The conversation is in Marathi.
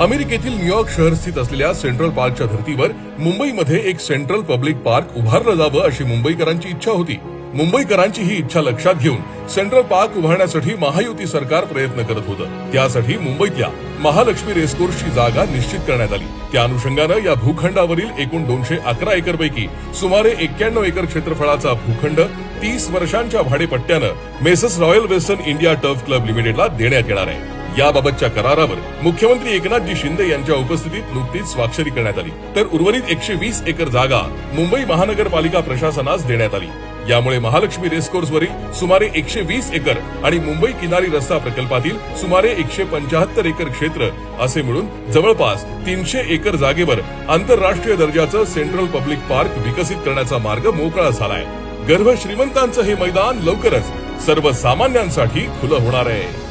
अमेरिकेतील न्यूयॉर्क शहर स्थित असलेल्या सेंट्रल पार्कच्या धर्तीवर मुंबईमध्ये एक सेंट्रल पब्लिक पार्क उभारलं जावं अशी मुंबईकरांची इच्छा होती. मुंबईकरांची ही इच्छा लक्षात घेऊन सेंट्रल पार्क उभारण्यासाठी महायुती सरकार प्रयत्न करत होतं. त्यासाठी मुंबईतल्या महालक्ष्मी रेसकोर्सची जागा निश्चित करण्यात आली. त्या अनुषंगानं या भूखंडावरील एकूण दोनशे अकरा एकर पैकी सुमारे एक्क्याण्णव एकर क्षेत्रफळाचा भूखंड तीस वर्षांच्या भाडेपट्ट्यानं messrs royal western India turf club लिमिटेडला देण्यात येणार आहे. याबाबतच्या करारावर मुख्यमंत्री एकनाथजी शिंदे यांच्या उपस्थितीत नुकतीच स्वाक्षरी करण्यात आली. तर उर्वरित एकशे वीस एकर जागा मुंबई महानगरपालिका प्रशासनास देण्यात आली. यामुळे महालक्ष्मी रेसकोर्सवरील सुमारे एकशे वीस एकर आणि मुंबई किनारी रस्ता प्रकल्पातील सुमारे एकशे पंचाहत्तर एकर क्षेत्र असे मिळून जवळपास तीनशे एकर जागेवर आंतरराष्ट्रीय दर्जाचं सेंट्रल पब्लिक पार्क विकसित करण्याचा मार्ग मोकळा झालाय. गर्भ श्रीमंतांचं हे मैदान लवकरच सर्वसामान्यांसाठी खुलं होणार आहे.